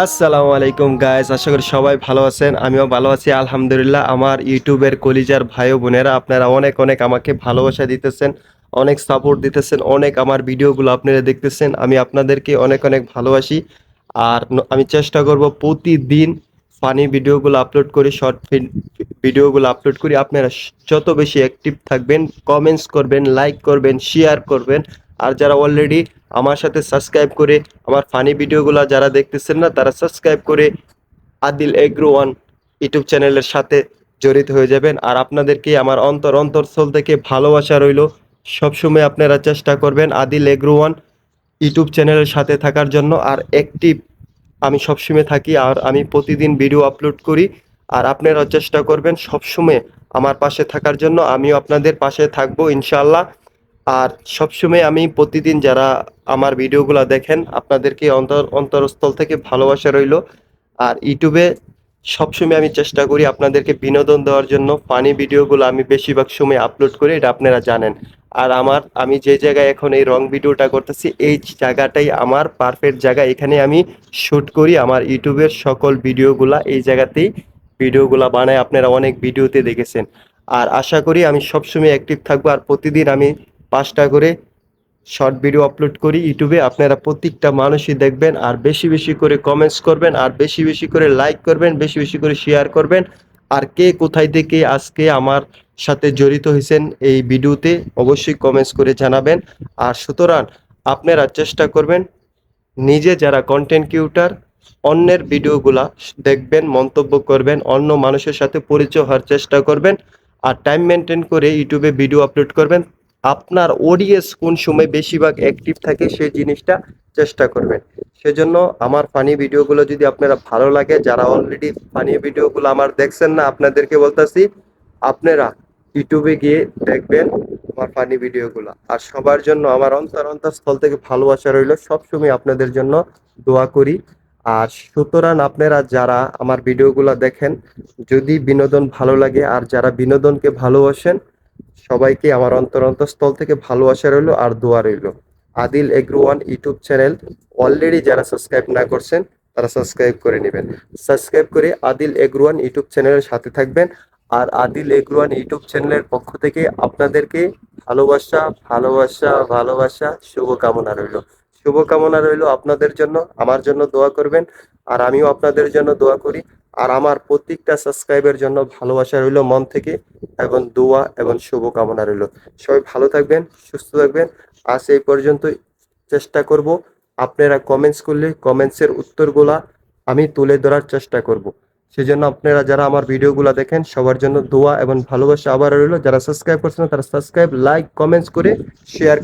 আসসালামু আলাইকুম গাইস আশা করি সবাই ভালো আছেন, আমিও ভালো আছি। আলহামদুলিল্লাহ, আমার ইউটিউবের কলিজার ভাই বোনেরা আপনারা অনেক অনেক আমাকে ভালোবাসা দিতেছেন, অনেক সাপোর্ট দিতেছেন, অনেক আমার ভিডিওগুলো আপনারা দেখতেছেন। আমি আপনাদেরকে অনেক অনেক ভালোবাসি। আর আমি চেষ্টা করব প্রতিদিন ফানি ভিডিওগুলো আপলোড করি শর্ট ভিডিওগুলো আপলোড করি আপনারা যত বেশি অ্যাক্টিভ থাকবেন কমেন্টস করবেন লাইক করবেন শেয়ার করবেন। আর যারা অলরেডি আমার সাথে সাবস্ক্রাইব করে আমার ফানি ভিডিওগুলো যারা দেখতেছেন না, তারা সাবস্ক্রাইব করে আদিল এগ্রো ওয়ান ইউটিউব চ্যানেলের সাথে জড়িত হয়ে যাবেন। আর আপনাদেরকে আমার অন্তর অন্তরস্থল থেকে ভালোবাসা রইল। সবসময় আপনারা চেষ্টা করবেন আদিল এগ্রো ওয়ান ইউটিউব চ্যানেলের সাথে থাকার জন্য। আর অ্যাক্টিভ আমি সবসময় থাকি আর আমি প্রতিদিন ভিডিও আপলোড করি। আর আপনারা চেষ্টা করবেন সবসময় আমার পাশে থাকার জন্য। আমিও আপনাদের পাশে থাকব, ইনশাআল্লাহ। আর সবসময় আমি প্রতিদিন যারা আমার ভিডিওগুলো দেখেন, আপনাদেরকে অন্তর, অন্তরস্থল থেকে ভালোবাসা রইল। আর ইউটিউবে সবসময় আমি চেষ্টা করি আপনাদেরকে বিনোদন দেওয়ার জন্য। ফানি ভিডিওগুলো আমি বেশিরভাগ সময় আপলোড করি, এটা আপনারা জানেন। আর আমার, আমি যে জায়গায় এখন এই রং ভিডিওটা করতেছি, এই জায়গাটাই আমার পারফেক্ট জায়গা। এখানে আমি শুট করি আমার ইউটিউবের সকল ভিডিওগুলা। এই জায়গাতেই ভিডিওগুলা বানাই আপনারা অনেক ভিডিওতে দেখেছেন। আর আশা করি আমি সবসময় অ্যাক্টিভ থাকব। আর প্রতিদিন আমি পাঁচটা করে শর্ট ভিডিও আপলোড করি ইউটিউবে। আপনারা প্রত্যেকটা মানুষই দেখবেন আর বেশি বেশি করে কমেন্টস করবেন আর বেশি বেশি করে লাইক করবেন, বেশি বেশি করে শেয়ার করবেন। আর কে কোথায় থেকে আজকে আমার সাথে জড়িত হয়েছেন এই ভিডিওতে অবশ্যই কমেন্টস করে জানাবেন। আর সুতরাং আপনারা চেষ্টা করবেন নিজে যারা কন্টেন্ট ক্রিয়েটর অন্যের ভিডিওগুলা দেখবেন, মন্তব্য করবেন, অন্য মানুষের সাথে পরিচয় হওয়ার চেষ্টা করবেন। আর টাইম মেনটেন করে ইউটিউবে ভিডিও আপলোড করবেন। আপনার ওডিএস কোন সময় বেশিরভাগ অ্যাক্টিভ থাকে সেই জিনিসটা চেষ্টা করবেন। সেজন্য আমার ফানি ভিডিওগুলো যদি আপনারা ভালো লাগে, যারা অলরেডি ফানি ভিডিওগুলো আমার দেখছেন না, আপনাদেরকে বলতেছি, আপনারা ইউটিউবে গিয়ে দেখবেন আমার ফানি ভিডিওগুলো আর সবার জন্য আমার অন্তর অন্তরস্থল থেকে ভালোবাসা রইল। সবসময় আপনাদের জন্য দোয়া করি। আর সুতরাং আপনারা যারা আমার ভিডিওগুলো দেখেন, যদি বিনোদন ভালো লাগে, আর যারা বিনোদনকে ভালোবাসেন সবাইকে আমার অন্তর অন্তরস্থল থেকে ভালোবাসা রইল আর দোয়া রইল। Adil agro one YouTube channel already যারা সাবস্ক্রাইব না করছেন, তারা সাবস্ক্রাইব করে নেবেন। সাবস্ক্রাইব করে আদিল এগ্রো ওয়ান ইউটিউব চ্যানেলের সাথে থাকবেন আর আদিল এগ্রো ওয়ান ইউটিউব চ্যানেলের পক্ষ থেকে আপনাদেরকে ভালোবাসা ভালোবাসা ভালোবাসা, শুভকামনা রইল। শুভকামনা রইল আপনাদের জন্য, আমার জন্য দোয়া করবেন আর আমিও আপনাদের জন্য দোয়া করি। আর আমার প্রত্যেকটা সাবস্ক্রাইবের জন্য ভালোবাসা রইল মন থেকে এবং দোয়া এবং শুভকামনা রইল। সবাই ভালো থাকবেন, সুস্থ থাকবেন। আজ এই পর্যন্ত চেষ্টা করব। আপনারা কমেন্টস করলে কমেন্টসের উত্তরগুলা আমি তুলে ধরার চেষ্টা করব। সেজন্য আপনারা যারা আমার ভিডিওগুলো দেখেন, সবার জন্য দোয়া এবং ভালোবাসা আবার রইল। যারা সাবস্ক্রাইব করছেন তারা সাবস্ক্রাইব লাইক কমেন্টস করে শেয়ার